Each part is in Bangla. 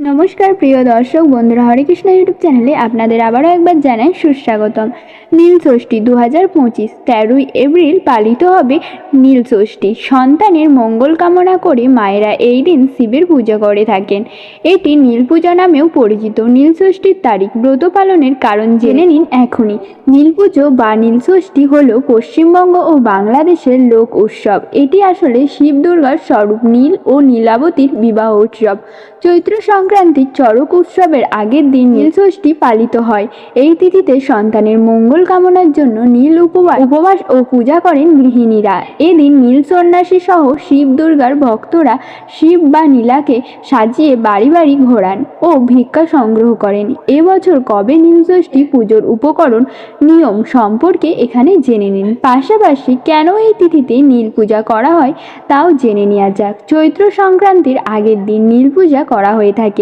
নমস্কার, প্রিয় দর্শক বন্ধুরা, হরে কৃষ্ণ ইউটিউব চ্যানেলে আপনাদের আবারও একবার জানাই সুস্বাগতম। নীল ষষ্ঠী দু হাজার পঁচিশ, তেরোই এপ্রিল পালিত হবে নীল ষষ্ঠী। সন্তানের মঙ্গল কামনা করে মায়েরা এই দিন শিবের পুজো করে থাকেন। এটি নীল পূজা নামেও পরিচিত। নীল ষষ্ঠীর তারিখ ব্রত পালনের কারণ জেনে নিন এখনই। নীল পুজো বা নীল ষষ্ঠী হল পশ্চিমবঙ্গ ও বাংলাদেশের লোক উৎসব। এটি আসলে শিব দুর্গার স্বরূপ নীল ও নীলাবতীর বিবাহ উৎসব। চৈত্র সংক্রান্তির চড়ক উৎসবের আগের দিন নীল ষষ্ঠী পালিত হয়। এই তিথিতে সন্তানের মঙ্গল কামনার জন্য নীল উপবাস উপবাস ও পূজা করেন গৃহিণীরা। এদিন নীল সন্ন্যাসী সহ শিব দুর্গার ভক্তরা শিব বা নীলাকে সাজিয়ে বাড়ি বাড়ি ঘোরান ও ভিক্ষা সংগ্রহ করেন। এবছর কবে নীলষষ্ঠী পুজোর উপকরণ নিয়ম সম্পর্কে এখানে জেনে নিন। পাশাপাশি কেন এই তিথিতে নীল পূজা করা হয় তাও জেনে নেওয়া যাক। চৈত্র সংক্রান্তির আগের দিন নীল পূজা করা হয়ে থাকে।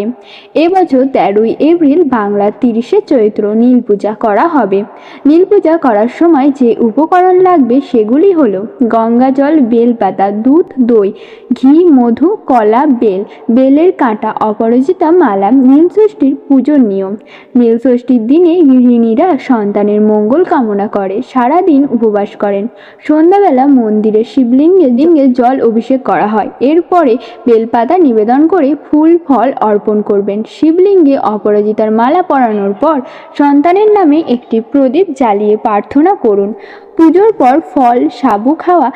এবছর তেরোই এপ্রিল বাংলার তিরিশে চৈত্র নীল পূজা করা হবে। নীল পূজা করার সময় যে উপকরণ লাগবে সেগুলি হলো গঙ্গা জল, বেলপাতা, দুধ, দই, ঘি, মধু, কলা, বেল। বেলের কাঁটা অপরাজিতা মালা নীল ষষ্ঠীর পুজোর নিয়ম। নীল ষষ্ঠীর দিনে গৃহিণীরা সন্তানের মঙ্গল কামনা করে সারা দিন উপবাস করেন। সন্ধ্যাবেলা মন্দিরে শিবলিঙ্গে লিঙ্গে জল অভিষেক করা হয়। এরপরে বেলপাতা নিবেদন করে ফুল, ফল অর্পণ করবেন। শিবলিঙ্গে অপরাজিতার মালা পরানোর পর সন্তানের নামে একটি প্রদীপ জ্বালিয়ে প্রার্থনা করুন। পুজোর পর ফল সাবু খাওয়া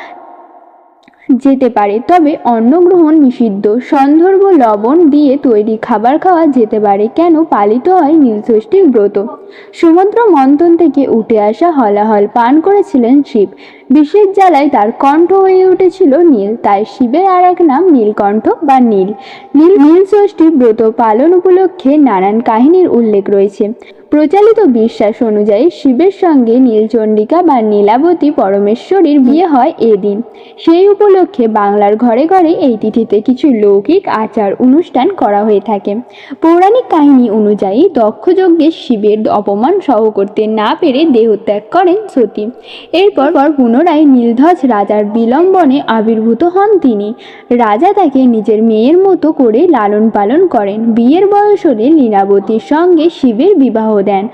যেতে পারে। তবে অন্নগ্রহণ নিষিদ্ধ। সন্দর্ভ লবণ দিয়ে তৈরি খাবার খাওয়া যেতে পারে। কেন? পালিত হয় নীলষষ্ঠীর ব্রত। সমুদ্র মন্থন থেকে উঠে আসা হলাহল পান করেছিলেন শিব। বিষের জ্বালায় তার কণ্ঠ হয়ে উঠেছিল নীল। তাই শিবের আর এক নাম নীলকণ্ঠ বা নীল। নীল নীল ষষ্ঠী ব্রত পালন উপলক্ষে নানান কাহিনীর উল্লেখ রয়েছে। প্রচলিত বিশ্বাস অনুযায়ী শিবের সঙ্গে নীলচণ্ডিকা বা নীলাবতী পরমেশ্বরীর বিয়ে হয় এদিন। সেই উপলক্ষে বাংলার ঘরে ঘরে এই তিথিতে কিছু লৌকিক আচার অনুষ্ঠান করা হয়ে থাকে। পৌরাণিক কাহিনী অনুযায়ী দক্ষযজ্ঞে শিবের অপমান সহ করতে না পেরে দেহত্যাগ করেন সতী। এরপর পর পুনরায় নীলধ্বজ রাজার বিলম্বনে আবির্ভূত হন তিনি। রাজা তাকে নিজের মেয়ের মতো করে লালন পালন করেন। বিয়ের বয়স হলে লীলাবতীর সঙ্গে শিবের বিবাহ দেন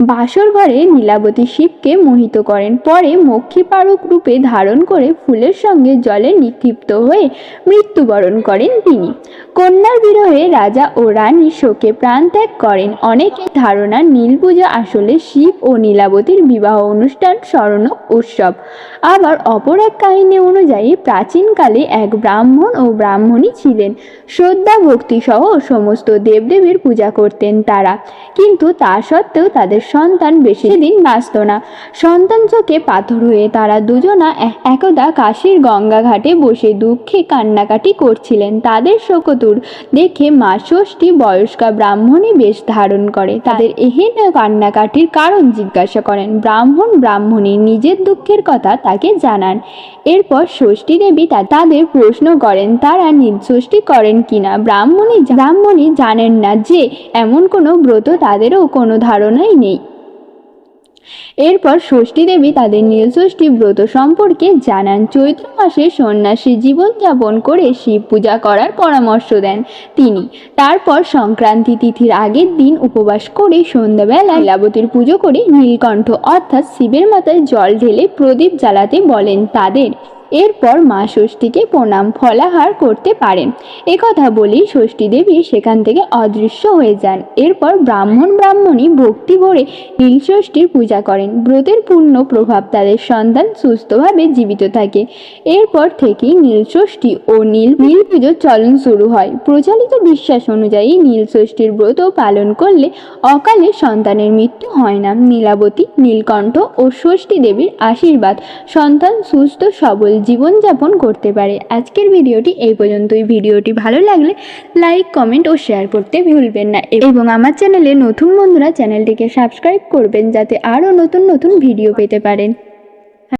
বাসর ঘরে নীলাবতী শিবকে মোহিত করেন। পরে মক্ষীপারক রূপে ধারণ করে ফুলের সঙ্গে জলে নিক্ষিপ্ত হয়ে মৃত্যুবরণ করেন তিনি। কন্যার বিরহে রাজা ও রানী শোকে প্রাণ ত্যাগ করেন। অনেকের ধারণা নীল পূজা আসলে শিব ও নীলাবতীর বিবাহ অনুষ্ঠান, স্মরণ উৎসব। আবার অপর এক কাহিনী অনুযায়ী প্রাচীনকালে এক ব্রাহ্মণ ও ব্রাহ্মণী ছিলেন। শ্রদ্ধা, ভক্তি সহ সমস্ত দেবদেবীর পূজা করতেন তারা। কিন্তু তা সত্ত্বেও তাদের সন্তান বেশি দিন বাঁচত না। সন্তান চোখে পাথর হয়ে তারা দুজনা একদা কাশীর গঙ্গা ঘাটে বসে দুঃখে কান্নাকাটি করছিলেন। তাদের শোকতুর দেখে মা ষষ্ঠী বয়স্কা ব্রাহ্মণী বেশ ধারণ করে। তাদের এহেন কান্নাকাটির কারণ জিজ্ঞাসা করেন। ব্রাহ্মণ ব্রাহ্মণী নিজের দুঃখের কথা তাকে জানান। এরপর ষষ্ঠী দেবী তাদের প্রশ্ন করেন, তারা ষষ্ঠী করেন কিনা? ব্রাহ্মণী ব্রাহ্মণী জানেন না যে, এমন কোনো ব্রত তাদেরও কোনো ধারণাই নেই। এরপর ষষ্ঠী দেবী তাদের নীলষষ্ঠী ব্রত সম্পর্কে জানান। চৈত্র মাসে সন্ন্যাসী জীবনযাপন করে শিব পূজা করার পরামর্শ দেন তিনি। তারপর সংক্রান্তি তিথির আগের দিন উপবাস করে সন্ধ্যাবেলা লীলাবতীর পুজো করে নীলকণ্ঠ অর্থাৎ শিবের মাথায় জল ঢেলে প্রদীপ জ্বালাতে বলেন তাদের। এরপর মা ষষ্ঠীকে প্রণাম ফলাহার করতে পারেন। একথা বলেই ষষ্ঠী দেবী সেখান থেকে অদৃশ্য হয়ে যান। এরপর ব্রাহ্মণ ব্রাহ্মণী ভক্তি ভরে নীলষষ্ঠীর পূজা করেন। ব্রতের পূর্ণ প্রভাব তাদের সন্তান সুস্থভাবে জীবিত থাকে। এরপর থেকেই নীলষষ্ঠী ও নীল নীল পুজোর চলন শুরু হয়। প্রচলিত বিশ্বাস অনুযায়ী নীলষষ্ঠীর ব্রত পালন করলে অকালে সন্তানের মৃত্যু হয় না। নীলাবতী, নীলকণ্ঠ ও ষষ্ঠী দেবীর আশীর্বাদ। সন্তান সুস্থ, সবল জীবনযাপন করতে পারে। আজকের ভিডিওটি এই পর্যন্তই। ভিডিওটি ভালো লাগলে লাইক, কমেন্ট ও শেয়ার করতে ভুলবেন না। এবং আমার চ্যানেলে নতুন বন্ধুরা চ্যানেলটিকে সাবস্ক্রাইব করবেন যাতে আরও নতুন নতুন ভিডিও পেতে পারেন।